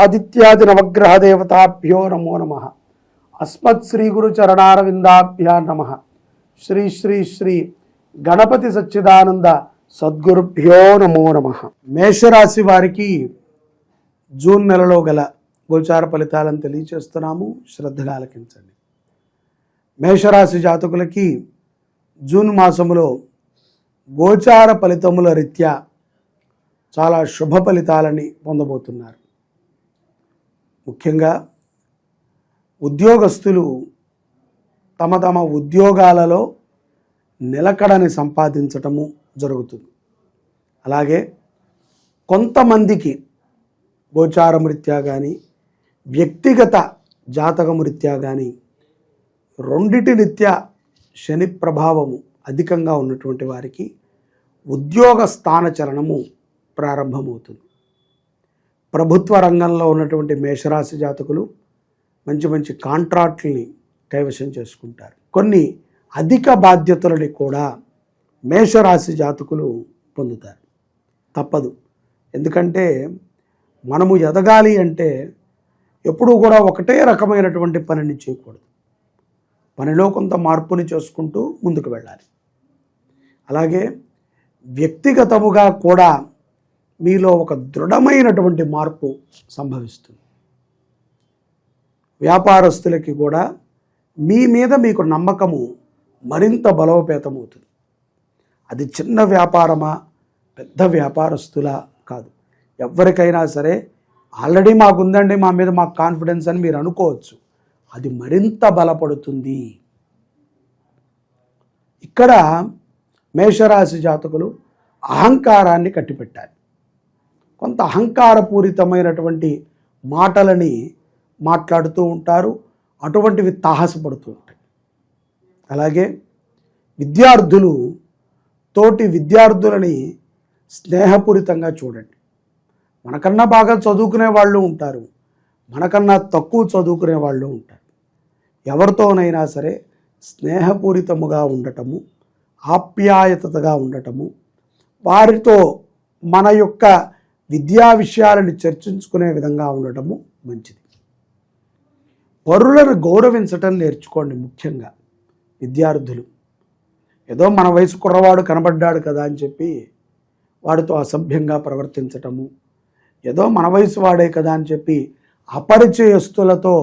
ఆదిత్యాది నవగ్రహ దేవతాభ్యో నమో నమ. అస్మత్ శ్రీ గురు చరణారవిందాభ్యా నమ. శ్రీ శ్రీ శ్రీ గణపతి సచ్చిదానంద సద్గురుభ్యో నమో నమ. మేషరాశి వారికి జూన్ నెలలో గల గోచార ఫలితాలను తెలియచేస్తున్నాము. శ్రద్ధగా ఆలకించండి. మేషరాశి జాతకులకి జూన్ మాసములో గోచార ఫలితముల రీత్యా చాలా శుభ ఫలితాలని పొందబోతున్నారు. ముఖ్యంగా ఉద్యోగస్తులు తమ తమ ఉద్యోగాలలో నిలకడని సంపాదించటము జరుగుతుంది. అలాగే కొంతమందికి గోచారమృత్యా కానీ వ్యక్తిగత జాతకం కానీ రెండిటి రీత్యా శని ప్రభావము అధికంగా ఉన్నటువంటి వారికి ఉద్యోగ స్థాన చలనము ప్రారంభమవుతుంది. ప్రభుత్వ రంగంలో ఉన్నటువంటి మేషరాశి జాతకులు మంచి మంచి కాంట్రాక్ట్ని కైవశం చేసుకుంటారు. కొన్ని అధిక బాధ్యతలని కూడా మేషరాశి జాతకులు పొందుతారు. తప్పదు. ఎందుకంటే మనము ఎదగాలి అంటే ఎప్పుడూ కూడా ఒకటే రకమైనటువంటి పనిని చేయకూడదు. పనిలో కొంత మార్పుని చేసుకుంటూ ముందుకు వెళ్ళాలి. అలాగే వ్యక్తిగతముగా కూడా మీలో ఒక దృఢమైనటువంటి మార్పు సంభవిస్తుంది. వ్యాపారస్తులకి కూడా మీ మీద మీకు నమ్మకము మరింత బలోపేతమవుతుంది. అది చిన్న వ్యాపారమా పెద్ద వ్యాపారస్తులా కాదు. ఎవరికైనా సరే ఆల్రెడీ మాకుందండి మా మీద మాకు కాన్ఫిడెన్స్ అని మీరు అనుకోవచ్చు. అది మరింత బలపడుతుంది. ఇక్కడ మేషరాశి జాతకులు అహంకారాన్ని కట్టిపెట్టాలి. కొంత అహంకారపూరితమైనటువంటి మాటలని మాట్లాడుతూ ఉంటారు అటువంటివి తాహసపడుతూ ఉంటాయి. అలాగే విద్యార్థులు తోటి విద్యార్థులని స్నేహపూరితంగా చూడండి. మనకన్నా బాగా చదువుకునే వాళ్ళు ఉంటారు మనకన్నా తక్కువ చదువుకునే వాళ్ళు ఉంటారు. ఎవరితోనైనా సరే స్నేహపూరితముగా ఉండటము ఆప్యాయతగా ఉండటము వారితో మన యొక్క విద్యా విషయాలను చర్చించుకునే విధంగా ఉండటము మంచిది. పరులను గౌరవించటం నేర్చుకోండి ముఖ్యంగా విద్యార్థులు. ఏదో మన వయసు కుర్రవాడు కనబడ్డాడు కదా అని చెప్పి వాడితో అసభ్యంగా ప్రవర్తించటము ఏదో మన వయసు వాడే కదా అని చెప్పి అపరిచయస్తులతో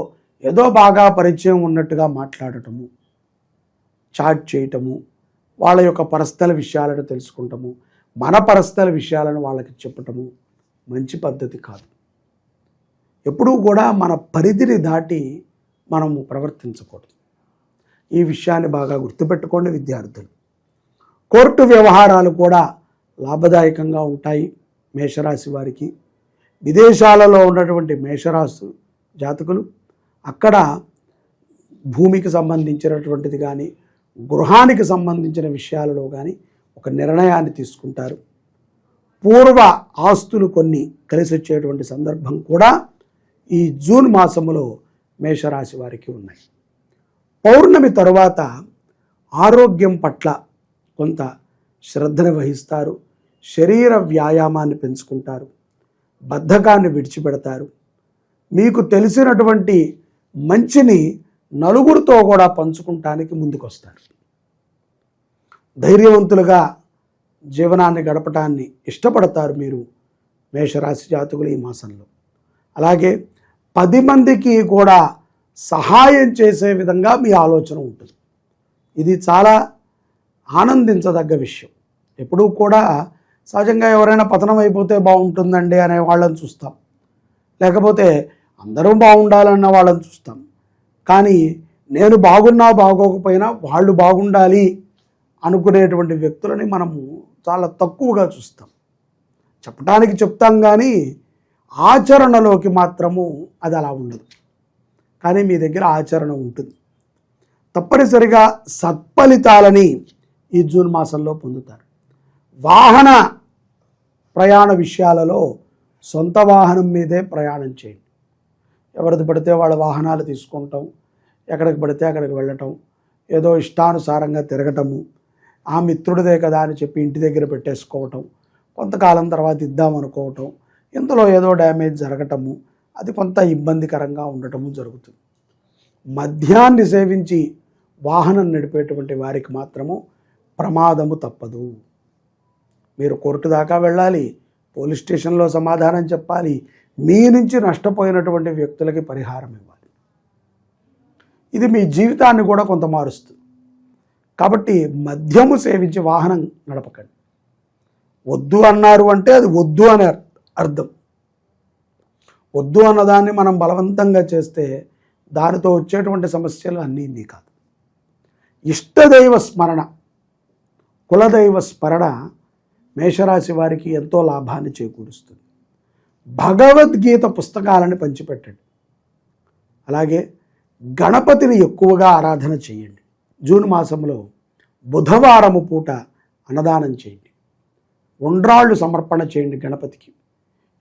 ఏదో బాగా పరిచయం ఉన్నట్టుగా మాట్లాడటము చాట్ చేయటము వాళ్ళ యొక్క పరస్థల విషయాలను తెలుసుకుంటాము మన పరస్థల విషయాలను వాళ్ళకి చెప్పటము మంచి పద్ధతి కాదు. ఎప్పుడూ కూడా మన పరిధిని దాటి మనము ప్రవర్తించకూడదు. ఈ విషయాన్ని బాగా గుర్తుపెట్టుకోండి విద్యార్థులు. కోర్టు వ్యవహారాలు కూడా లాభదాయకంగా ఉంటాయి మేషరాశి వారికి. విదేశాలలో ఉన్నటువంటి మేషరాశు జాతకులు అక్కడ భూమికి సంబంధించినటువంటిది కానీ గృహానికి సంబంధించిన విషయాలలో కానీ ఒక నిర్ణయాన్ని తీసుకుంటారు. పూర్వ ఆస్తులు కొన్ని కలిసి వచ్చేటువంటి సందర్భం కూడా ఈ జూన్ మాసములో మేషరాశి వారికి ఉన్నాయి. పౌర్ణమి తరువాత ఆరోగ్యం పట్ల కొంత శ్రద్ధను వహిస్తారు. శరీర వ్యాయామాన్ని పెంచుకుంటారు. బద్ధకాన్ని విడిచిపెడతారు. మీకు తెలిసినటువంటి మంచిని నలుగురితో కూడా పంచుకుంటానికి ముందుకొస్తారు. ధైర్యవంతులుగా జీవనాన్ని గడపటాన్ని ఇష్టపడతారు మీరు మేషరాశి జాతకులు ఈ మాసంలో. అలాగే పది మందికి కూడా సహాయం చేసే విధంగా మీ ఆలోచన ఉంటుంది. ఇది చాలా ఆనందించదగ్గ విషయం. ఎప్పుడూ కూడా సహజంగా ఎవరైనా పతనం అయిపోతే బాగుంటుందండి అనే వాళ్ళని చూస్తాం. లేకపోతే అందరూ బాగుండాలన్న వాళ్ళని చూస్తాం. కానీ నేను బాగున్నా బాగోకపోయినా వాళ్ళు బాగుండాలి అనుకునేటువంటి వ్యక్తులని మనము చాలా తక్కువగా చూస్తాం. చెప్పడానికి చెప్తాం కానీ ఆచరణలోకి మాత్రము అది అలా ఉండదు. కానీ మీ దగ్గర ఆచరణ ఉంటుంది. తప్పనిసరిగా సత్ఫలితాలని ఈ జూన్ మాసంలో పొందుతారు. వాహన ప్రయాణ విషయాలలో సొంత వాహనం మీదే ప్రయాణం చేయండి. ఎవరిది పడితే వాళ్ళ వాహనాలు తీసుకుంటాం ఎక్కడికి పడితే అక్కడికి వెళ్ళటం ఏదో ఇష్టానుసారంగా తిరగటము ఆ మిత్రుడిదే కదా అని చెప్పి ఇంటి దగ్గర పెట్టేసుకోవటం కొంతకాలం తర్వాత ఇద్దామనుకోవటం ఇందులో ఏదో డ్యామేజ్ జరగటము అది కొంత ఇబ్బందికరంగా ఉండటము జరుగుతుంది. మద్యాన్ని సేవించి వాహనం నడిపేటువంటి వారికి మాత్రము ప్రమాదము తప్పదు. మీరు కోర్టు దాకా వెళ్ళాలి పోలీస్ స్టేషన్లో సమాధానం చెప్పాలి మీ నుంచి నష్టపోయినటువంటి వ్యక్తులకి పరిహారం ఇవ్వాలి. ఇది మీ జీవితాన్ని కూడా కొంత మారుస్తుంది. కాబట్టి మద్యము సేవించి వాహనం నడపకండి. వద్దు అన్నారు అంటే అది వద్దు అనే అర్థం. వద్దు అన్నదాన్ని మనం బలవంతంగా చేస్తే దానితో వచ్చేటువంటి సమస్యలు అన్నీ ఇన్ని కాదు. ఇష్టదైవ స్మరణ కులదైవ స్మరణ మేషరాశి వారికి ఎంతో లాభాన్ని చేకూరుస్తుంది. భగవద్గీత పుస్తకాలను పంచిపెట్టండి. అలాగే గణపతిని ఎక్కువగా ఆరాధన చేయండి. జూన్ మాసంలో బుధవారము పూట అన్నదానం చేయండి. ఉండ్రాళ్ళు సమర్పణ చేయండి గణపతికి.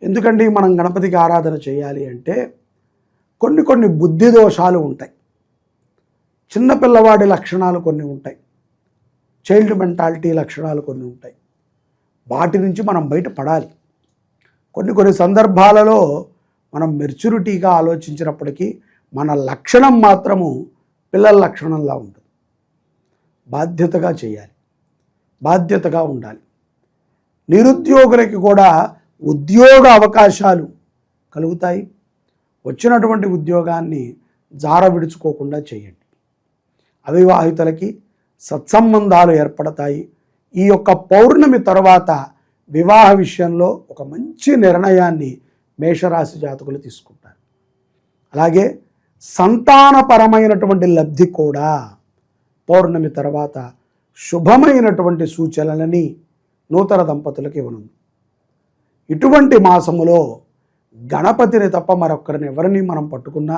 ఎందుకండి మనం గణపతికి ఆరాధన చేయాలి అంటే కొన్ని కొన్ని బుద్ధి దోషాలు ఉంటాయి. చిన్నపిల్లవాడి లక్షణాలు కొన్ని ఉంటాయి. చైల్డ్ మెంటాలిటీ లక్షణాలు కొన్ని ఉంటాయి. వాటి నుంచి మనం బయటపడాలి కొన్ని కొన్ని సందర్భాలలో మనం మెచ్యూరిటీగా ఆలోచించినప్పటికీ మన లక్షణం మాత్రము పిల్లల లక్షణంలా ఉంటుంది. బాధ్యతగా చేయాలి. బాధ్యతగా ఉండాలి. నిరుద్యోగులకి కూడా ఉద్యోగ అవకాశాలు కలుగుతాయి. వచ్చినటువంటి ఉద్యోగాన్ని జార విడుచుకోకుండా చేయండి. అవివాహితులకి సత్సంబంధాలు ఏర్పడతాయి. ఈ యొక్క పౌర్ణమి తర్వాత వివాహ విషయంలో ఒక మంచి నిర్ణయాన్ని మేషరాశి జాతకులు తీసుకుంటారు. అలాగే సంతానపరమైనటువంటి లబ్ధి కూడా పౌర్ణమి తర్వాత శుభమైనటువంటి సూచనలని నూతన దంపతులకు ఇవ్వను ఇటువంటి మాసములో గణపతిని తప్ప మరొకరిని ఎవరిని మనం పట్టుకున్నా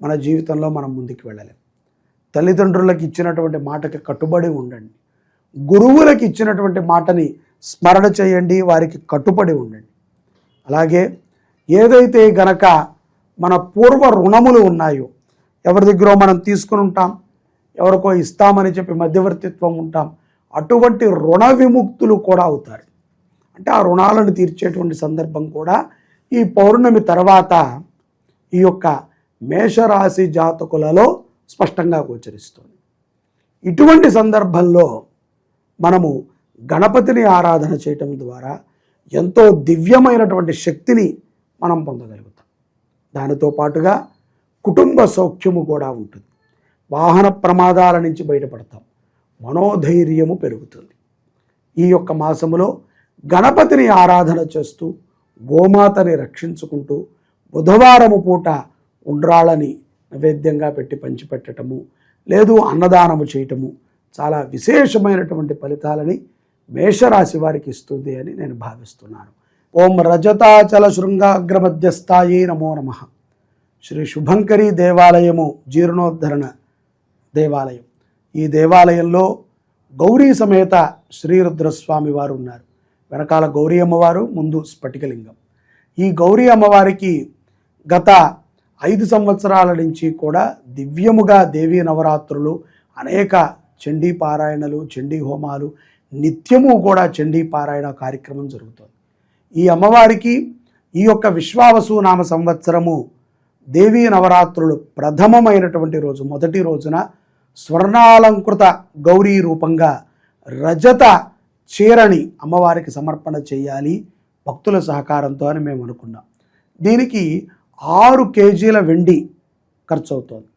మన జీవితంలో మనం ముందుకు వెళ్ళలేం. తల్లిదండ్రులకు ఇచ్చినటువంటి మాటకి కట్టుబడి ఉండండి. గురువులకు ఇచ్చినటువంటి మాటని స్మరణ చేయండి వారికి కట్టుబడి ఉండండి. అలాగే ఏదైతే గనక మన పూర్వ రుణములు ఉన్నాయో ఎవరి దగ్గర మనం తీసుకుని ఉంటాం ఎవరికో ఇస్తామని చెప్పి మధ్యవర్తిత్వం ఉంటాం. అటువంటి రుణ విముక్తులు కూడా అవుతారు. అంటే ఆ రుణాలను తీర్చేటువంటి సందర్భం కూడా ఈ పౌర్ణమి తర్వాత ఈ యొక్క మేషరాశి జాతకులలో స్పష్టంగా గోచరిస్తుంది. ఇటువంటి సందర్భంలో మనము గణపతిని ఆరాధన చేయటం ద్వారా ఎంతో దివ్యమైనటువంటి శక్తిని మనం పొందగలుగుతాం. దానితో పాటుగా కుటుంబ సౌఖ్యము కూడా ఉంటుంది. వాహన ప్రమాదాల నుంచి బయటపడతాం. మనోధైర్యము పెరుగుతుంది. ఈ యొక్క మాసములో గణపతిని ఆరాధన చేస్తూ గోమాతని రక్షించుకుంటూ బుధవారము పూట ఉండ్రాళ్ళని నైవేద్యంగా పెట్టి పంచిపెట్టటము లేదు అన్నదానము చేయటము చాలా విశేషమైనటువంటి ఫలితాలని మేషరాశి వారికి ఇస్తుంది అని నేను భావిస్తున్నాను. ఓం రజతాచల శృంగాగ్రమధ్యస్థాయి నమో నమ. శ్రీ శుభంకరి దేవాలయము జీర్ణోద్ధరణ దేవాలయం. ఈ దేవాలయంలో గౌరీ సమేత శ్రీరుద్రస్వామి వారు ఉన్నారు. వెనకాల గౌరీ అమ్మవారు ముందు స్ఫటికలింగం. ఈ గౌరీ అమ్మవారికి గత ఐదు సంవత్సరాల నుంచి కూడా దివ్యముగా దేవీ నవరాత్రులు అనేక చండీ పారాయణలు చండీ హోమాలు నిత్యము కూడా చండీ పారాయణ కార్యక్రమం జరుగుతుంది. ఈ అమ్మవారికి ఈ యొక్క విశ్వావసు నామ సంవత్సరము దేవీ నవరాత్రులు ప్రథమమైనటువంటి రోజు మొదటి రోజున స్వర్ణాలంకృత గౌరీ రూపంగా రజత చీరని అమ్మవారికి సమర్పణ చేయాలి భక్తుల సహకారంతో అని మేము అనుకున్నాం. దీనికి ఆరు కేజీల వెండి ఖర్చు అవుతుంది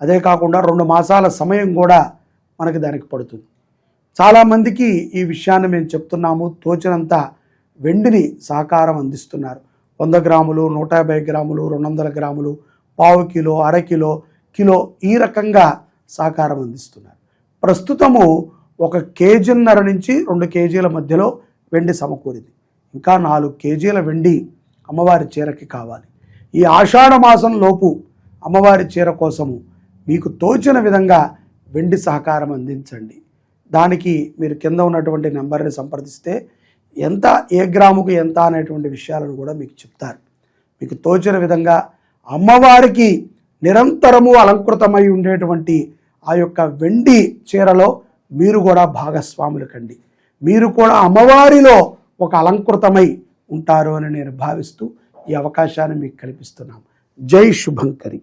అదే కాకుండా రెండు మాసాల సమయం కూడా మనకి దానికి పడుతుంది. చాలామందికి ఈ విషయాన్ని మేము చెప్తున్నాము. తోచినంత వెండిని సహకారం అందిస్తున్నారు. వంద గ్రాములు నూట యాభై గ్రాములు రెండు వందల గ్రాములు పావు కిలో అర కిలో కిలో ఈ రకంగా సహకారం అందిస్తున్నారు. ప్రస్తుతము ఒక కేజీన్నర నుంచి రెండు కేజీల మధ్యలో వెండి సమకూరింది. ఇంకా నాలుగు కేజీల వెండి అమ్మవారి చీరకి కావాలి. ఈ ఆషాఢ మాసం లోపు అమ్మవారి చీర కోసము మీకు తోచిన విధంగా వెండి సహకారం అందించండి. దానికి మీరు కింద ఉన్నటువంటి నెంబర్ని సంప్రదిస్తే ఎంత ఏ గ్రాముకు ఎంత అనేటువంటి విషయాలను కూడా మీకు చెప్తారు. మీకు తోచిన విధంగా అమ్మవారికి నిరంతరము అలంకృతమై ఉండేటువంటి ఆ యొక్క వెండి చీరలో మీరు కూడా భాగస్వాములు కండి మీరు కూడా అమ్మవారిలో ఒక అలంకృతమై ఉంటారు అని నేను భావిస్తూ ఈ అవకాశాన్ని మీకు కల్పిస్తున్నాం. జై శుభంకరి.